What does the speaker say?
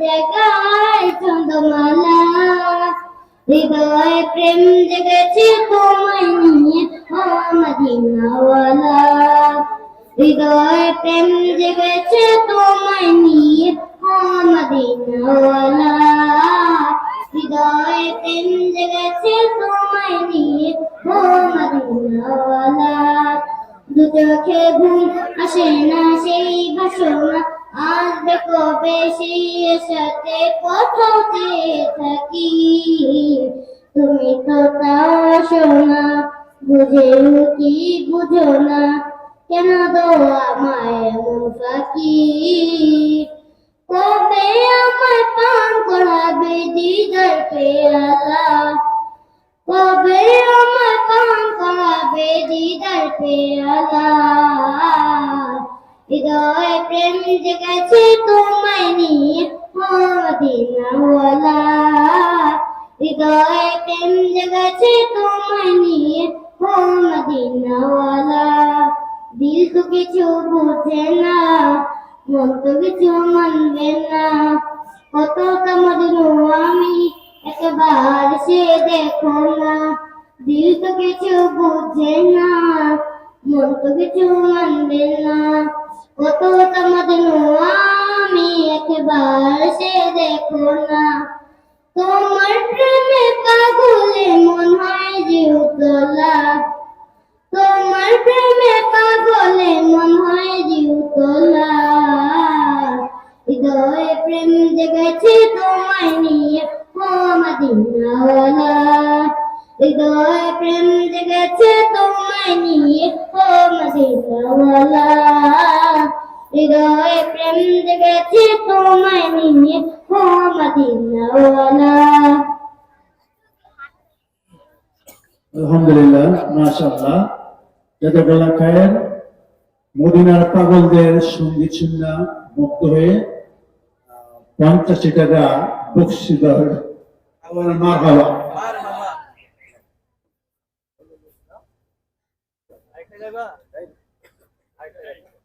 জায়গায় চন্দ্রমালা। হৃদয় প্রেম জেগেছে তোমায় নিয়ে ও মদিনাওয়ালা হৃদয় প্রেম জেগেছে তোমায় নিয়ে ও হৃদয় প্রেম জেগেছে তোমায় নিয়ে ও মদিনাওয়ালা দু চোখে ঘুম আসে না সেই ভাষণা আসবে কবে সেই সাথে কোথাও চেয়ে থাকি? তুমি তো তাও শোনা বুঝেও কি বুঝো না? কেন দো আমায় এমন ফাঁকি কবে আমায় পান করাবে দিদার পেয়ালা কবে আমায় পান করাবে দিদার পেয়ালা হৃদয় প্রেম জেগেছে তোমায় নিয়ে, মদিনাওয়ালা। হৃদয় প্রেম জেগেছে তোমায় নিয়ে, মদিনাওয়ালা। দিল তো কিছু বুঝে না, মন তো কিছু মানবে না। কত মজনু আমি, একবার সে দেখো না। দিল তো কিছু বুঝে না, মন তো কিছু মানবে না। কত মজনু আমি একবার সে দেখো না। তোমার প্রেমে পাগলে মন হয় যে উতলা। তোমার প্রেমে পাগলে মন হয় জিউতলা হৃদয়ে প্রেম জেগেছে তোমায় নিয়ে, ও মদিনাওয়ালা হৃদয়ে প্রেম জেগেছে তোমায় নিয়ে, ও মদিনাওয়ালা হৃদয়ে প্রেম জেগেছে তোমায় নিয়ে ও মদিনাওয়ালা আলহামদুলিল্লাহ মাশাআল্লাহ জাযাকাল্লাহ খায়ের মদিনার পাগলদের সংগীত শুননা মুক্ত হয়ে পঞ্চাশটি টাকা বকশি দেওয়ার আমার মা বাবা আরেকটা যাবা? আরেকটা?